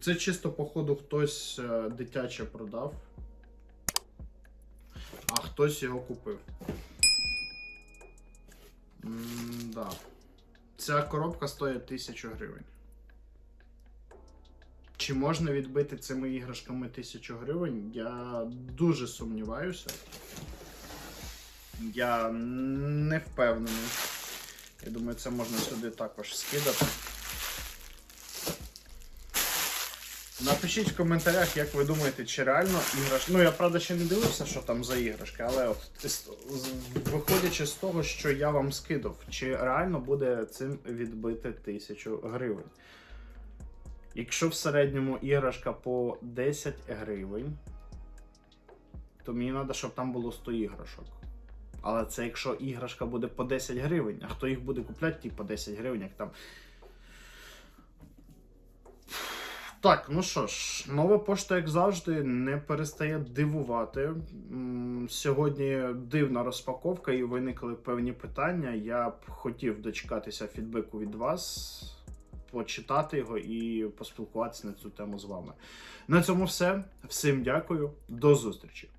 Це чисто, походу, хтось е, дитяче продав, а хтось його купив. М, да. Ця коробка стоїть 1000 гривень. Чи можна відбити цими іграшками 1000 гривень? Я дуже сумніваюся. Я не впевнений. Я думаю, це можна сюди також скидати. Напишіть в коментарях, як ви думаєте, чи реально іграшки. Ну, я правда ще не дивився, що там за іграшки, але от виходячи з того, що я вам скидав, чи реально буде цим відбити тисячу гривень. Якщо в середньому іграшка по 10 гривень, то мені треба, щоб там було 100 іграшок. Але це якщо іграшка буде по 10 гривень, а хто їх буде купляти, ті по 10 гривень, як там. Так, ну що ж, нова пошта, як завжди, не перестає дивувати. Сьогодні дивна розпаковка і виникли певні питання. Я б хотів дочекатися фідбеку від вас, почитати його і поспілкуватися на цю тему з вами. На цьому все. Всім дякую, до зустрічі!